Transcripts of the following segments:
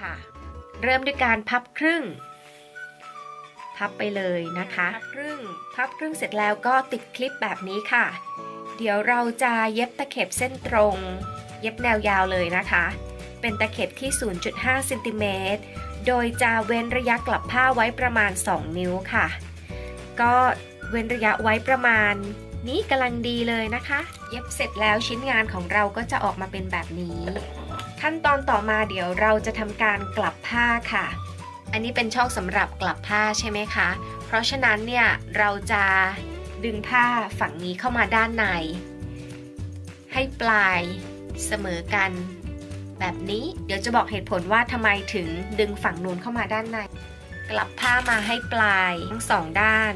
ค่ะ เริ่มด้วยการพับครึ่ง พับไปเลยนะคะพับครึ่ง พับครึ่งเสร็จแล้วก็ติดคลิปแบบนี้ค่ะ เดี๋ยวเราจะเย็บตะเข็บเส้นตรง เย็บแนวยาวเลยนะคะ เป็นตะเข็บที่ 0.5เซนติเมตรโดยจะเว้นระยะกลับผ้าไว้ประมาณ 2 นิ้วค่ะ ก็เว้นระยะไว้ประมาณนี้กำลังดีเลยนะคะ เย็บเสร็จแล้วชิ้นงานของเราก็จะออกมาเป็นแบบนี้ ขั้นตอนต่อมาเดี๋ยวเราจะทำการกลับผ้าค่ะ อันนี้เป็นช่องสำหรับกลับผ้าใช่ไหมคะ เพราะฉะนั้นเนี่ยเราจะดึงผ้าฝั่งนี้เข้ามาด้านใน ให้ปลายเสมอกัน แบบนี้เดี๋ยวจะบอกเหตุผลว่าทำไมถึงดึงฝั่งนู้นเข้ามาด้านใน กลับผ้ามาให้ปลายทั้งสองด้าน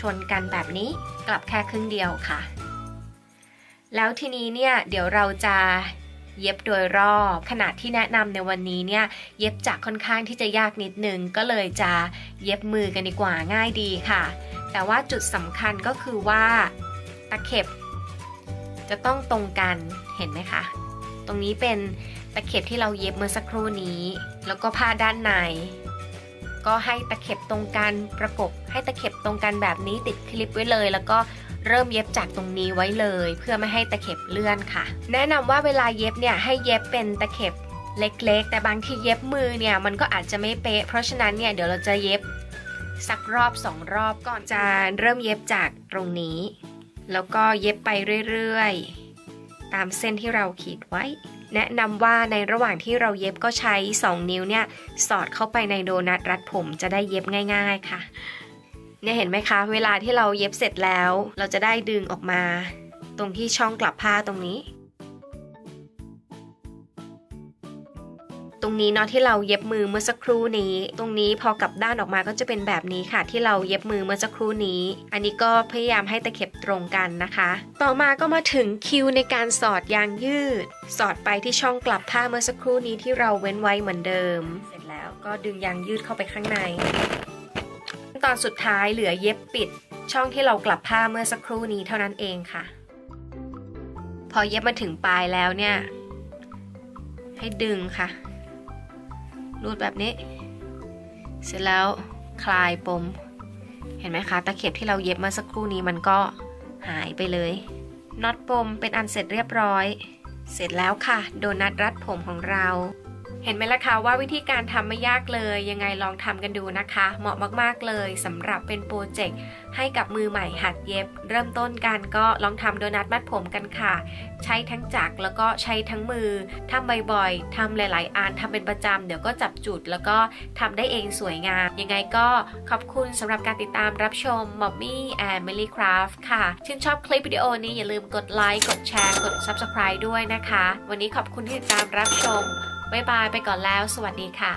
ชนกันแบบนี้กลับแค่ครึ่งเดียวค่ะ แล้วทีนี้เนี่ยเดี๋ยวเราจะ เย็บโดยรอบ ขนาดที่แนะนำในวันนี้เนี่ยเย็บจากค่อนข้างที่จะยากนิดนึง ก็เลยจะเย็บมือกันดีกว่าง่ายดีค่ะ แต่ว่าจุดสำคัญก็คือว่าตะเข็บ จะต้องตรงกันเห็นไหมคะ ตรงนี้เป็นตะเข็บที่เราเย็บเมื่อสักครู่นี้ แล้วก็ผ้าด้านใน ก็ให้ตะเข็บตรงกันประกบให้ตะเข็บตรงกันแบบนี้ติดคลิปไว้เลย แล้วก็ เริ่มเย็บจากตรงนี้ไว้เลย เพื่อไม่ให้ตะเข็บเลื่อนค่ะ แนะนำว่าเวลาเย็บเนี่ยให้เย็บเป็นตะเข็บเล็กๆ แต่บางทีเย็บมือเนี่ยมันก็อาจจะไม่เป๊ะ เพราะฉะนั้นเนี่ยเดี๋ยวเราจะเย็บสักรอบสองรอบก่อนจะเริ่มเย็บจากตรงนี้ แล้วก็เย็บไปเรื่อยๆ ตามเส้นที่เราขีดไว้ แนะนำว่าในระหว่างที่เราเย็บก็ใช้ 2 นิ้วเนี่ยสอดเข้าไปในโดนัทรัดผมจะได้เย็บง่าย ๆค่ะ เนี่ยเห็นไหมคะ เวลาที่เราเย็บเสร็จแล้ว เราจะได้ดึงออกมา ตรงที่ช่องกลับผ้าตรงนี้ ตรงนี้เนาะที่เราเย็บมือเมื่อสักครู่นี้ ตรงนี้พอกลับด้านออกมาก็จะเป็นแบบนี้ค่ะ ที่เราเย็บมือเมื่อสักครู่นี้ อันนี้ก็พยายามให้ตะเข็บตรงกันนะคะ ต่อมาก็มาถึงคิวในการสอดยางยืด สอดไปที่ช่องกลับผ้าเมื่อสักครู่นี้ที่เราเว้นไว้เหมือนเดิม เสร็จแล้วก็ดึงยางยืดเข้าไปข้างใน ตอนสุดท้ายเหลือเย็บปิด ช่องที่เรากลับผ้าเมื่อสักครู่นี้เท่านั้นเองค่ะ พอเย็บมาถึงปลายแล้วเนี่ย ให้ดึงค่ะ รูดแบบนี้ เสร็จแล้วคลายปม เห็นไหมคะ ตะเข็บที่เราเย็บเมาสักครู่นี้มันก็หายไปเลยน็อตปมเป็นอันเสร็จเรียบร้อย เสร็จแล้วค่ะ โดนัทรัดผมของเรา เห็นไหมล่ะคะว่าวิธีการทำไม่ยากเลย ยังไงลองทำกันดูนะคะ เหมาะมากๆเลยสำหรับเป็นโปรเจกต์ให้กับมือใหม่หัดเย็บ เริ่มต้นกันก็ลองทำโดนัทมัดผมกันค่ะ ใช้ทั้งจักรแล้วก็ใช้ทั้งมือทำบ่อยๆทำหลาย ๆอันทำเป็นประจำเดี๋ยวก็จับจุดแล้วก็ทำได้เองสวยงาม ยังไงก็ขอบคุณสำหรับการติดตามรับชม m o m m y and Milly Craft ค่ะ ชื่นชอบคลิปวิดีโอนี้อย่าลืมกดไลค์กดแชร์กด Subscribe ด้วยนะคะ วันนี้ขอบคุณที่ติดตามรับชม บ๊ายบายไปก่อนแล้ว สวัสดีค่ะ